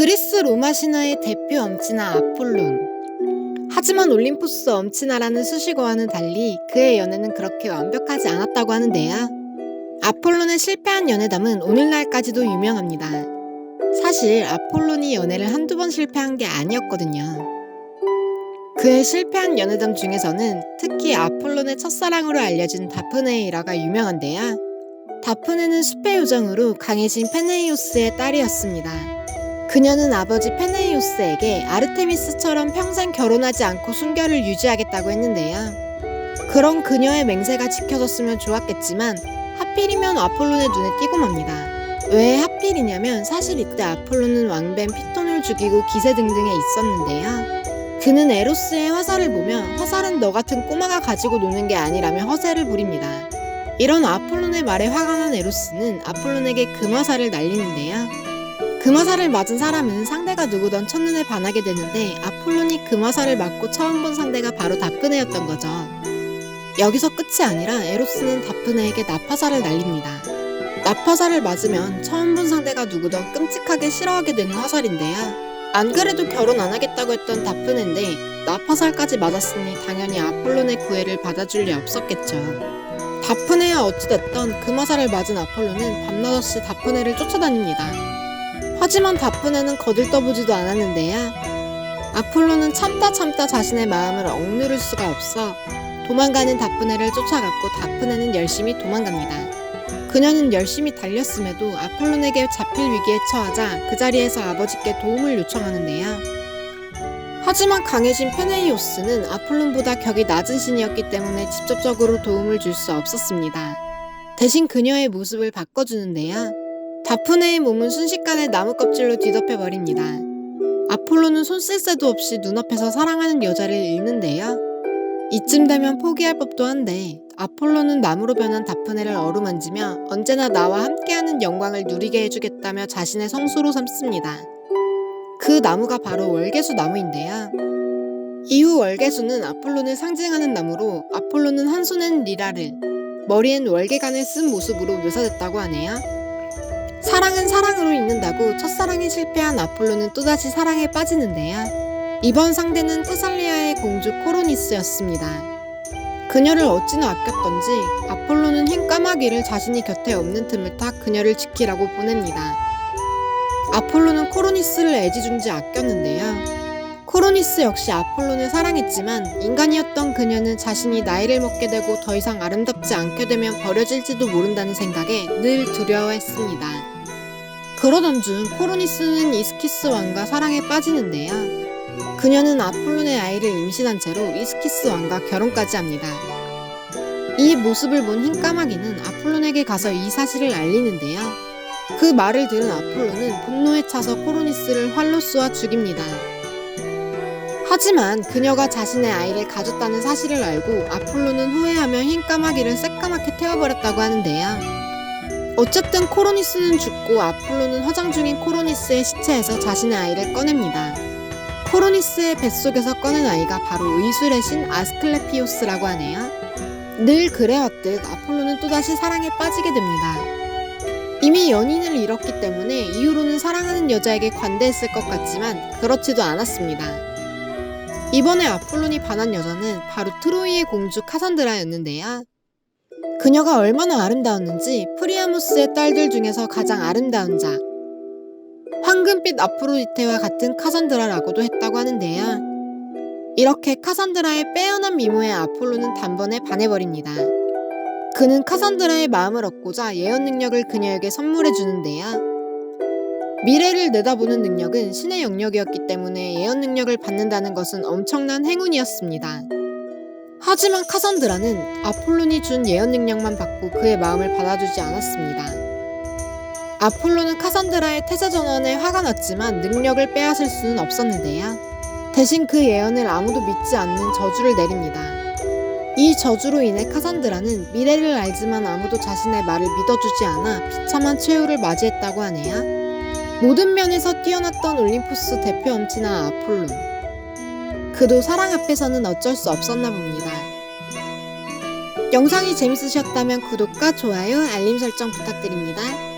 그리스 로마 신화의 대표 엄친아 아폴론. 하지만 올림푸스 엄친아라는 수식어와는 달리 그의 연애는 그렇게 완벽하지 않았다고 하는데요. 아폴론의 실패한 연애담은 오늘날까지도 유명합니다. 사실 아폴론이 연애를 한두 번 실패한 게 아니었거든요. 그의 실패한 연애담 중에서는 특히 아폴론의 첫사랑으로 알려진 다프네이라가 유명한데요. 다프네는 숲의 요정으로 강해진 페네이오스의 딸이었습니다. 그녀는 아버지 페네이오스에게 아르테미스처럼 평생 결혼하지 않고 순결을 유지하겠다고 했는데요. 그런 그녀의 맹세가 지켜졌으면 좋았겠지만 하필이면 아폴론의 눈에 띄고 맙니다. 왜 하필이냐면 사실 이때 아폴론은 왕뱀 피톤을 죽이고 기세 등등에 있었는데요. 그는 에로스의 화살을 보며 화살은 너 같은 꼬마가 가지고 노는 게 아니라며 허세를 부립니다. 이런 아폴론의 말에 화가 난 에로스는 아폴론에게 금화살을 날리는데요. 금화살을 맞은 사람은 상대가 누구든 첫눈에 반하게 되는데 아폴론이 금화살을 맞고 처음 본 상대가 바로 다프네였던 거죠. 여기서 끝이 아니라 에로스는 다프네에게 나파살을 날립니다. 나파살을 맞으면 처음 본 상대가 누구든 끔찍하게 싫어하게 되는 화살인데요. 안 그래도 결혼 안 하겠다고 했던 다프네인데 나파살까지 맞았으니 당연히 아폴론의 구애를 받아줄 리 없었겠죠. 다프네야 어찌됐던 금화살을 맞은 아폴론은 밤낮 없이 다프네를 쫓아다닙니다. 하지만 다프네는 거들떠보지도 않았는데요. 아폴로는 참다 참다 자신의 마음을 억누를 수가 없어 도망가는 다프네를 쫓아갔고 다프네는 열심히 도망갑니다. 그녀는 열심히 달렸음에도 아폴론에게 잡힐 위기에 처하자 그 자리에서 아버지께 도움을 요청하는데요. 하지만 강해진 페네이오스는 아폴론보다 격이 낮은 신이었기 때문에 직접적으로 도움을 줄 수 없었습니다. 대신 그녀의 모습을 바꿔주는데요. 다프네의 몸은 순식간에 나무 껍질로 뒤덮여 버립니다. 아폴로는 손쓸 새도 없이 눈앞에서 사랑하는 여자를 잃는데요. 이쯤 되면 포기할 법도 한데 아폴로는 나무로 변한 다프네를 어루만지며 언제나 나와 함께하는 영광을 누리게 해주겠다며 자신의 성수로 삼습니다. 그 나무가 바로 월계수 나무인데요. 이후 월계수는 아폴론을 상징하는 나무로 아폴로는 한 손엔 리라를, 머리엔 월계관을 쓴 모습으로 묘사됐다고 하네요. 사랑은 사랑으로 있는다고 첫사랑에 실패한 아폴로는 또다시 사랑에 빠지는데요. 이번 상대는 테살리아의 공주 코로니스였습니다. 그녀를 어찌나 아꼈던지 아폴로는 흰 까마귀를 자신이 곁에 없는 틈을 타 그녀를 지키라고 보냅니다. 아폴로는 코로니스를 애지중지 아꼈는데요. 코로니스 역시 아폴론을 사랑했지만 인간이었던 그녀는 자신이 나이를 먹게 되고 더 이상 아름답지 않게 되면 버려질지도 모른다는 생각에 늘 두려워했습니다. 그러던 중 코로니스는 이스키스 왕과 사랑에 빠지는데요. 그녀는 아폴론의 아이를 임신한 채로 이스키스 왕과 결혼까지 합니다. 이 모습을 본 흰 까마귀는 아폴론에게 가서 이 사실을 알리는데요. 그 말을 들은 아폴론은 분노에 차서 코로니스를 활로 쏘아 죽입니다. 하지만 그녀가 자신의 아이를 가졌다는 사실을 알고 아폴로는 후회하며 흰 까마귀를 새까맣게 태워버렸다고 하는데요. 어쨌든 코로니스는 죽고 아폴로는 화장 중인 코로니스의 시체에서 자신의 아이를 꺼냅니다. 코로니스의 뱃속에서 꺼낸 아이가 바로 의술의 신 아스클레피오스라고 하네요. 늘 그래왔듯 아폴로는 또다시 사랑에 빠지게 됩니다. 이미 연인을 잃었기 때문에 이후로는 사랑하는 여자에게 관대했을 것 같지만 그렇지도 않았습니다. 이번에 아폴론이 반한 여자는 바로 트로이의 공주 카산드라였는데요. 그녀가 얼마나 아름다웠는지 프리아무스의 딸들 중에서 가장 아름다운 자. 황금빛 아프로디테와 같은 카산드라라고도 했다고 하는데요. 이렇게 카산드라의 빼어난 미모에 아폴로는 단번에 반해버립니다. 그는 카산드라의 마음을 얻고자 예언 능력을 그녀에게 선물해 주는데요. 미래를 내다보는 능력은 신의 영역이었기 때문에 예언 능력을 받는다는 것은 엄청난 행운이었습니다. 하지만 카산드라는 아폴론이 준 예언 능력만 받고 그의 마음을 받아주지 않았습니다. 아폴로는 카산드라의 태세 전환에 화가 났지만 능력을 빼앗을 수는 없었는데요. 대신 그 예언을 아무도 믿지 않는 저주를 내립니다. 이 저주로 인해 카산드라는 미래를 알지만 아무도 자신의 말을 믿어주지 않아 비참한 최후를 맞이했다고 하네요. 모든 면에서 뛰어났던 올림푸스 대표 엄친아 아폴론. 그도 사랑 앞에서는 어쩔 수 없었나 봅니다. 영상이 재밌으셨다면 구독과 좋아요, 알림 설정 부탁드립니다.